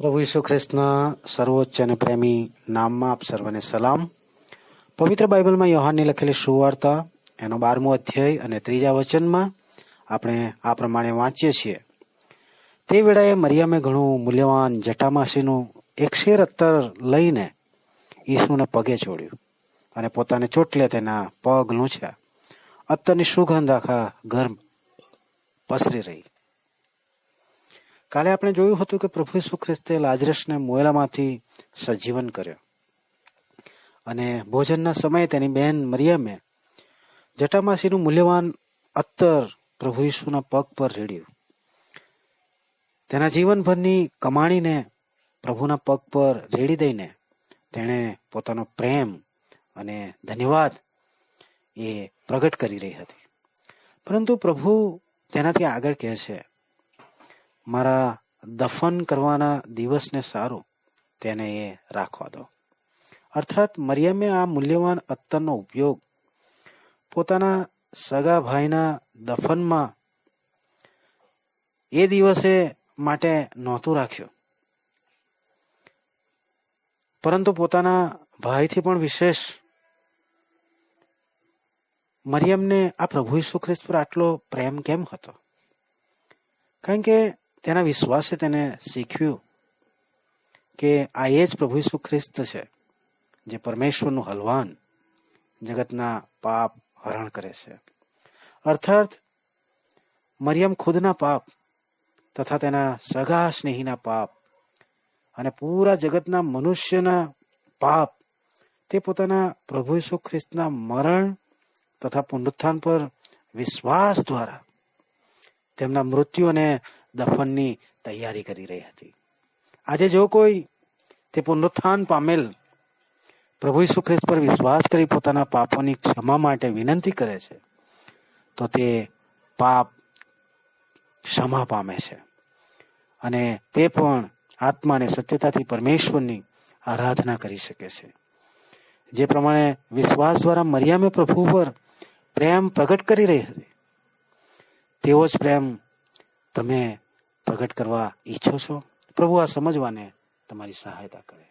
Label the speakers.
Speaker 1: પ્રભુ ઈસુ ખ્રિસ્તના સર્વોચ્ચ અને પ્રેમી નામમાં આપ સર્વને સલામ. પવિત્ર બાઇબલમાં યોહાનની લખેલી સુવાર્તા, એનો બારમો અધ્યાય અને ત્રીજા વચનમાં આપણે આ પ્રમાણે વાંચીએ છીએ. તે વેળાએ મરિયમે ઘણું મૂલ્યવાન જટામાસીનું એક અત્તર લઈને ઈસુને પગે છોડ્યું અને પોતાને ચોટલે તેના પગ લૂંછ્યા. અત્તરની સુગંધ આખા ઘર પસરી રહી. કાલે આપણે જોયું હતું કે પ્રભુ ઈસુ ખ્રિસ્તે લાજરસને મોયલામાંથી સજીવન કર્યો. અને ભોજનના સમયે તેની બહેન મરિયમે જટામાસીનું મૂલ્યવાન અત્તર પ્રભુ ઈસુના પગ પર રેડ્યું. તેના જીવનભરની કમાણીને પ્રભુના પગ પર રેડી દઈને તેણે પોતાનો પ્રેમ અને ધન્યવાદ એ પ્રગટ કરી રહી હતી. પરંતુ પ્રભુ તેનાથી આગળ કહે છે મારા દફન કરવાના દિવસને સારું, તેને એ રાખવા દો. અર્થાત મરિયમે આ મૂલ્યવાન અત્તરનો ઉપયોગ પોતાના સગા ભાઈના દફનમાં એ દિવસે માટે નહોતું રાખ્યું. પરંતુ પોતાના ભાઈથી પણ વિશેષ મરિયમને આ પ્રભુ ઈસુ ખ્રિસ્ત પર આટલો પ્રેમ કેમ હતો? કારણ કે તેના વિશ્વાસે તેને શીખ્યું કે આ એ જ પ્રભુ ઈસુ ખ્રિસ્ત છે, જે પરમેશ્વરનું હલવાન જગતના પાપ હરણ કરે છે. અર્થાત, મરિયમ ખુદના પાપ તથા તેના સગા સ્નેહીના પાપ અને પૂરા જગતના મનુષ્યના પાપ, તે પોતાના પ્રભુ ઈસુ ખ્રિસ્તના મરણ તથા પુનરુત્થાન પર વિશ્વાસ દ્વારા તેમના મૃત્યુ અને દફનની તૈયારી કરી રહી હતી. આજે જો કોઈ તે પુનરુત્થાન પામેલ પ્રભુ ઈસુ ખ્રિસ્ત પર વિશ્વાસ કરી પોતાના પાપોની ક્ષમા માટે વિનંતી કરે છે, તો તે પાપ ક્ષમા પામે છે. અને તે પણ આત્માને સત્યતાથી પરમેશ્વરની આરાધના કરી શકે છે. જે પ્રમાણે વિશ્વાસ દ્વારા મરિયામે પ્રભુ પર પ્રેમ પ્રગટ કરી રહી હતી તેવો જ પ્રેમ તમે પ્રગટ કરવા ઈચ્છો છો? પ્રભુ આ સમજવાને તમારી સહાયતા કરે.